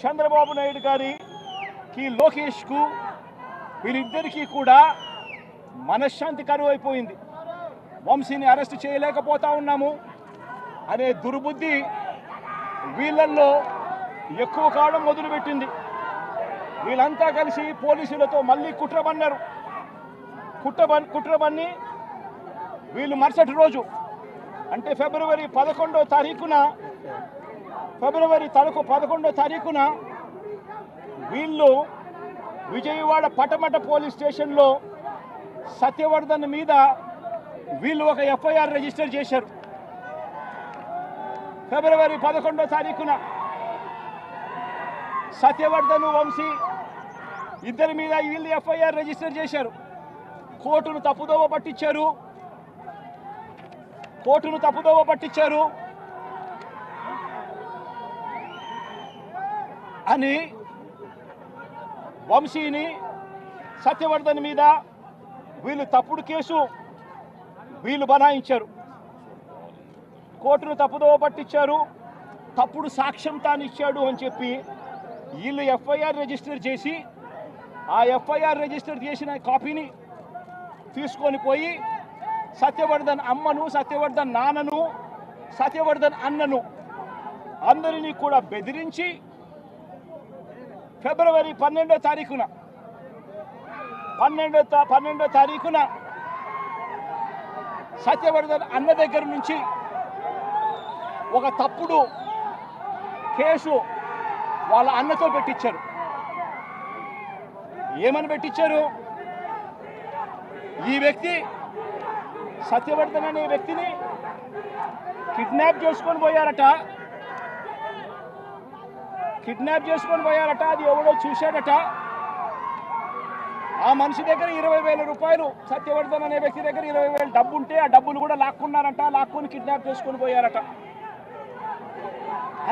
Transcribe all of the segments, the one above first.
చంద్రబాబు నాయుడు గారికి లోకేష్కు వీరిద్దరికీ కూడా మనశ్శాంతి కరువు అయిపోయింది. వంశీని అరెస్ట్ చేయలేకపోతా ఉన్నాము అనే దుర్బుద్ధి వీళ్ళల్లో ఎక్కువ కావడం మొదలుపెట్టింది. వీళ్ళంతా కలిసి పోలీసులతో మళ్ళీ కుట్రబన్నారు. కుట్రబన్ కుట్రబన్ని వీళ్ళు మరుసటి రోజు అంటే ఫిబ్రవరి పదకొండో తారీఖున ఫిబ్రవరి తరకు పదకొండో తారీఖున వీళ్ళు విజయవాడ పటమట పోలీస్ స్టేషన్లో సత్యవర్ధన్ మీద వీళ్ళు ఒక ఎఫ్ఐఆర్ రిజిస్టర్ చేశారు. ఫిబ్రవరి పదకొండో తారీఖున సత్యవర్ధన్ వంశీ ఇద్దరి మీద వీళ్ళు ఎఫ్ఐఆర్ రిజిస్టర్ చేశారు. కోర్టును తప్పుదోవ పట్టించారు. కోర్టును తప్పుదోవ పట్టించారు. అని వంశీని సత్యవర్ధన్ మీద వీళ్ళు తప్పుడు కేసు వీళ్ళు బనాయించారు. కోర్టును తప్పుదోవ పట్టించారు. తప్పుడు సాక్ష్యం తాను ఇచ్చాడు అని చెప్పి వీళ్ళు ఎఫ్ఐఆర్ రిజిస్టర్ చేసి ఆ ఎఫ్ఐఆర్ రిజిస్టర్ చేసిన కాపీని తీసుకొని పోయి సత్యవర్ధన్ అమ్మను సత్యవర్ధన్ నాన్నను సత్యవర్ధన్ అన్నను అందరినీ కూడా బెదిరించి ఫిబ్రవరి పన్నెండో తారీఖున. పన్నెండో పన్నెండో తారీఖున సత్యవర్ధన్ అన్న దగ్గర నుంచి ఒక తప్పుడు కేసు వాళ్ళ అన్నతో పెట్టించారు ఏమని పెట్టించారు ఈ వ్యక్తి సత్యవర్ధన్ అనే వ్యక్తిని కిడ్నాప్ చేసుకొని పోయారట. కిడ్నాప్ చేసుకొని పోయారట అది ఎవడో చూశాడట. ఆ మనిషి దగ్గర ఇరవై వేల రూపాయలు సత్యవర్ధన్ అనే వ్యక్తి దగ్గర ఇరవై వేలు డబ్బు ఉంటే ఆ డబ్బులు కూడా లాక్కున్నారంట లాక్కొని కిడ్నాప్ చేసుకొని పోయారట.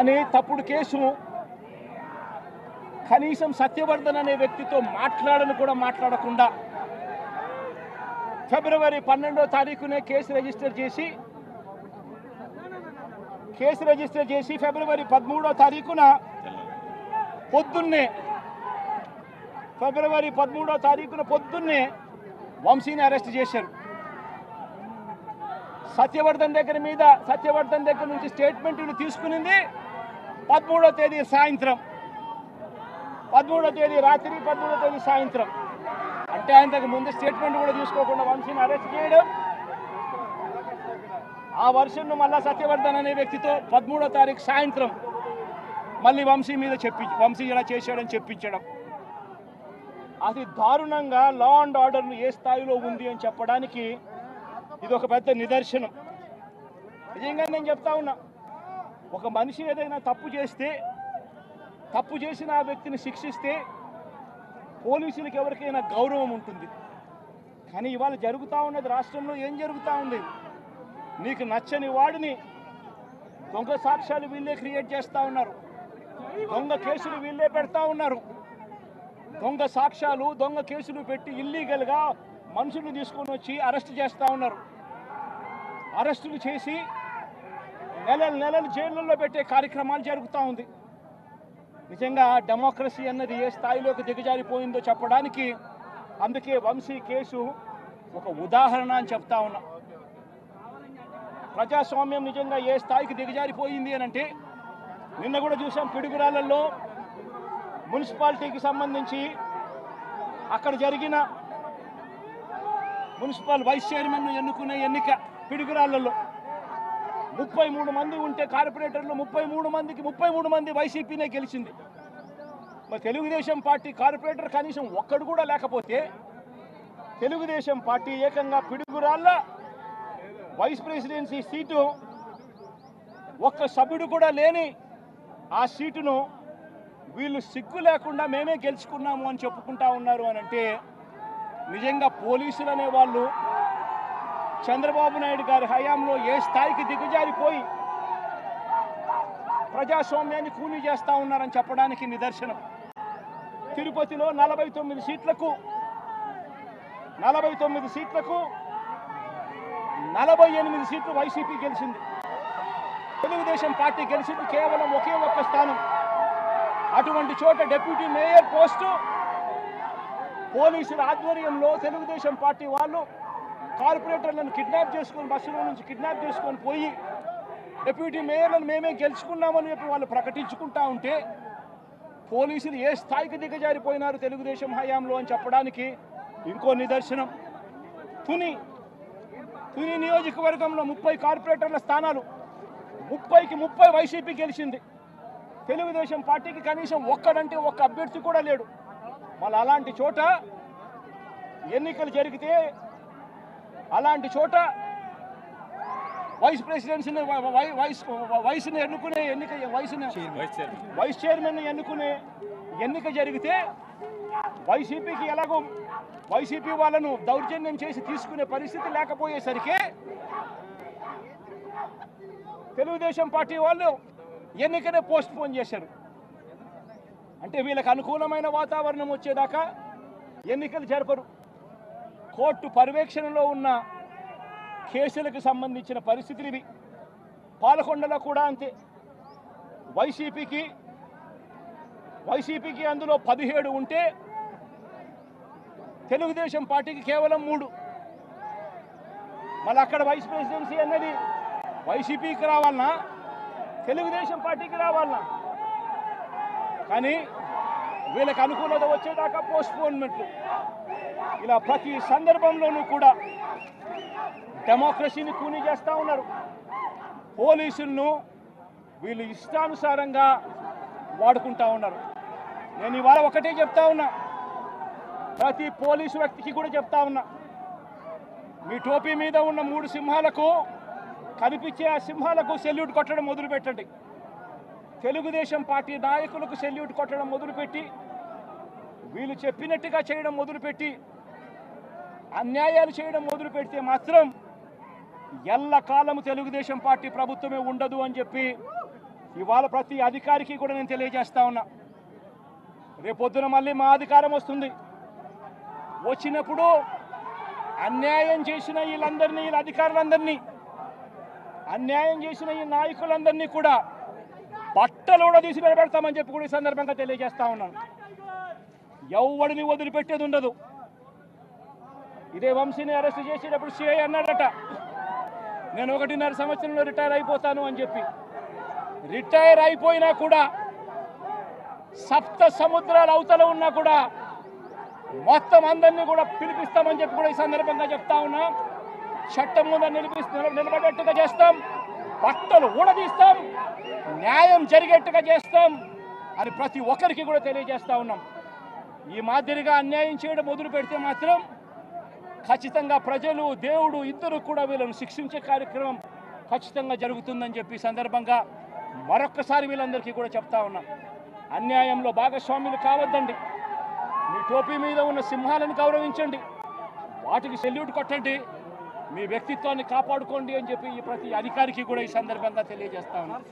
అని తప్పుడు కేసు. కనీసం సత్యవర్ధన్ అనే వ్యక్తితో మాట్లాడను కూడా మాట్లాడకుండా ఫిబ్రవరి పన్నెండో తారీఖునే కేసు రిజిస్టర్ చేసి కేసు రిజిస్టర్ చేసి ఫిబ్రవరి పదమూడో తారీఖున పొద్దున్నే ఫిబ్రవరి పదమూడో తారీఖున పొద్దున్నే వంశీని అరెస్ట్ చేశారు. సత్యవర్ధన్ దగ్గర మీద సత్యవర్ధన్ దగ్గర నుంచి స్టేట్మెంట్లు తీసుకునింది. పదమూడో తేదీ సాయంత్రం. పదమూడో తేదీ రాత్రి పదమూడో తేదీ సాయంత్రం. అంటే ఆయనకు ముందు స్టేట్మెంట్ కూడా తీసుకోకుండా వంశీని అరెస్ట్ చేయడం. ఆ వర్షన్ను మళ్ళా సత్యవర్ధన్ అనే వ్యక్తితో పదమూడో తారీఖు సాయంత్రం మళ్ళీ వంశీ మీద చెప్పి వంశీ ఇలా చేశాడని చెప్పించడం. అది దారుణంగా లా అండ్ ఆర్డర్ ఏ స్థాయిలో ఉంది అని చెప్పడానికి ఇది ఒక పెద్ద నిదర్శనం. నిజంగా నేను చెప్తా ఉన్నా ఒక మనిషి ఏదైనా తప్పు చేస్తే తప్పు చేసిన ఆ వ్యక్తిని శిక్షిస్తే పోలీసులకు ఎవరికైనా గౌరవం ఉంటుంది. కానీ ఇవాళ జరుగుతూ ఉన్నది రాష్ట్రంలో ఏం జరుగుతూ ఉంది? నీకు నచ్చని వాడిని దొంగ సాక్ష్యాలు వీళ్ళే క్రియేట్ చేస్తూ ఉన్నారు. దొంగ కేసులు వీళ్ళే పెడతా ఉన్నారు. దొంగ సాక్ష్యాలు దొంగ కేసులు పెట్టి ఇల్లీగల్గా మనుషులను తీసుకొని వచ్చి అరెస్ట్ చేస్తూ ఉన్నారు. అరెస్టులు చేసి నెలలు నెలలు జైళ్ళల్లో పెట్టే కార్యక్రమాలు జరుగుతూ ఉంది. నిజంగా డెమోక్రసీ అన్నది ఏ స్థాయిలోకి దిగజారిపోయిందో చెప్పడానికి అందుకే వంశీ కేసు ఒక ఉదాహరణ అని చెప్తా ఉన్నా. ప్రజాస్వామ్యం నిజంగా ఏ స్థాయికి దిగజారిపోయింది అని అంటే నిన్న కూడా చూసాం పిడుగురాళ్ళల్లో మున్సిపాలిటీకి సంబంధించి అక్కడ జరిగిన మున్సిపల్ వైస్ చైర్మన్ను ఎన్నుకునే ఎన్నిక పిడుగురాళ్ళలో ముప్పై మూడు మంది ఉంటే కార్పొరేటర్లు ముప్పై మూడు మందికి ముప్పై మూడు మంది వైసీపీనే గెలిచింది. మరి తెలుగుదేశం పార్టీ కార్పొరేటర్ కనీసం ఒక్కడు కూడా లేకపోతే తెలుగుదేశం పార్టీ ఏకంగా పిడుగురాళ్ళ వైస్ ప్రెసిడెన్సీ సీటు ఒక్క సభ్యుడు కూడా లేని ఆ సీటును వీళ్ళు సిగ్గు లేకుండా మేమే గెలుచుకున్నాము అని చెప్పుకుంటా ఉన్నారు అని అంటే నిజంగా పోలీసులు అనే వాళ్ళు చంద్రబాబు నాయుడు గారి హయాంలో ఏ స్థాయికి దిగజారిపోయి ప్రజాస్వామ్యాన్ని కూలీ చేస్తూ ఉన్నారని చెప్పడానికి నిదర్శనం. తిరుపతిలో నలభై తొమ్మిది సీట్లకు నలభై తొమ్మిది సీట్లకు నలభై ఎనిమిది సీట్లు వైసీపీ గెలిచింది. తెలుగుదేశం పార్టీ గెలిచింది కేవలం ఒకే ఒక్క స్థానం. అటువంటి చోట డిప్యూటీ మేయర్ పోస్టు పోలీసుల ఆధ్వర్యంలో తెలుగుదేశం పార్టీ వాళ్ళు కార్పొరేటర్లను కిడ్నాప్ చేసుకొని బస్సులో నుంచి కిడ్నాప్ చేసుకొని పోయి డిప్యూటీ మేయర్లను మేమే గెలుచుకున్నామని చెప్పి వాళ్ళు ప్రకటించుకుంటా ఉంటే పోలీసులు ఏ స్థాయికి దిగజారిపోయినారు తెలుగుదేశం హయాంలో అని చెప్పడానికి ఇంకో నిదర్శనం. తుని తుని నియోజకవర్గంలో ముప్పై కార్పొరేటర్ల స్థానాలు ముప్పైకి ముప్పై వైసీపీ గెలిచింది. తెలుగుదేశం పార్టీకి కనీసం ఒక్కడంటే ఒక్క అభ్యర్థి కూడా లేడు. మళ్ళీ అలాంటి చోట ఎన్నికలు జరిగితే అలాంటి చోట వైస్ ప్రెసిడెన్సీని వైస్ వయసుని ఎన్నుకునే ఎన్నిక వయసుని వైస్ చైర్మన్. ఎన్నుకునే ఎన్నిక జరిగితే వైసీపీకి ఎలాగో వైసీపీ వాళ్ళను దౌర్జన్యం చేసి తీసుకునే పరిస్థితి లేకపోయేసరికి తెలుగుదేశం పార్టీ వాళ్ళు ఎన్నికనే పోస్ట్ పోన్ చేశారు. అంటే వీళ్ళకి అనుకూలమైన వాతావరణం వచ్చేదాకా ఎన్నికలు జరపరు. కోర్టు పర్యవేక్షణలో ఉన్న కేసులకు సంబంధించిన పరిస్థితులు ఇవి. పాలకొండలో కూడా అంతే. వైసీపీకి వైసీపీకి అందులో పదిహేడు ఉంటే తెలుగుదేశం పార్టీకి కేవలం మూడు. మళ్ళీ అక్కడ వైస్ ప్రెసిడెన్సీ అన్నది వైసీపీకి రావాలన్నా తెలుగుదేశం పార్టీకి రావాలన్నా. కానీ వీళ్ళకి అనుకూలత వచ్చేదాకా పోస్ట్పోన్మెంట్లు ఇలా ప్రతి సందర్భంలోనూ కూడా డెమోక్రసీని కూని చేస్తూ ఉన్నారు. పోలీసులను వీళ్ళు ఇష్టానుసారంగా వాడుకుంటా ఉన్నారు. నేను ఇవాళ ఒకటే చెప్తా ఉన్నా. ప్రతి పోలీసు వ్యక్తికి కూడా చెప్తా ఉన్నా. మీ టోపీ మీద ఉన్న మూడు సింహాలకు కనిపించే ఆ సింహాలకు సెల్యూట్ కొట్టడం మొదలుపెట్టండి. తెలుగుదేశం పార్టీ నాయకులకు సెల్యూట్ కొట్టడం మొదలుపెట్టి వీళ్ళు చెప్పినట్టుగా చేయడం మొదలుపెట్టి అన్యాయాలు చేయడం మొదలు పెడితే మాత్రం ఎల్లకాలము తెలుగుదేశం పార్టీ ప్రభుత్వమే ఉండదు అని చెప్పి ఇవాళ ప్రతి అధికారికి కూడా నేను తెలియజేస్తా ఉన్నా. రేపొద్దున మళ్ళీ మా అధికారం వస్తుంది. వచ్చినప్పుడు అన్యాయం చేసిన వీళ్ళందరినీ వీళ్ళ అధికారులందరినీ అన్యాయం చేసిన ఈ నాయకులందరినీ కూడా బట్టలు కూడా తీసి నిలబెడతామని చెప్పి కూడా ఈ సందర్భంగా తెలియజేస్తా ఉన్నాను. ఎవడిని వదిలిపెట్టేది ఉండదు. ఇదే వంశీని అరెస్ట్ చేసేటప్పుడు సిఐ అన్నాడట నేను ఒకటిన్నర సంవత్సరంలో రిటైర్ అయిపోతాను అని చెప్పి. రిటైర్ అయిపోయినా కూడా సప్త సముద్రాల అవతల ఉన్నా కూడా మొత్తం అందరినీ కూడా పిలిపిస్తామని చెప్పి కూడా ఈ సందర్భంగా చెప్తా ఉన్నా. చట్టం ముందు నిలిపిస్తూ నిలబడేట్టుగా చేస్తాం. బట్టలు ఊడదీస్తాం. న్యాయం జరిగేట్టుగా చేస్తాం అని ప్రతి ఒక్కరికి కూడా తెలియజేస్తా ఉన్నాం. ఈ మాదిరిగా అన్యాయం చేయడం మొదలు పెడితే మాత్రం ఖచ్చితంగా ప్రజలు దేవుడు ఇద్దరు కూడా వీళ్ళను శిక్షించే కార్యక్రమం ఖచ్చితంగా జరుగుతుందని చెప్పి సందర్భంగా మరొక్కసారి వీళ్ళందరికీ కూడా చెప్తా ఉన్నాం. అన్యాయంలో భాగస్వాములు కావద్దండి. మీ టోపీ మీద ఉన్న సింహాలను గౌరవించండి. వాటికి సెల్యూట్ కొట్టండి. మీ వ్యక్తిత్వాన్ని కాపాడుకోండి అని చెప్పి ఈ ప్రతి అధికారికి కూడా ఈ సందర్భంగా తెలియజేస్తా ఉన్నాను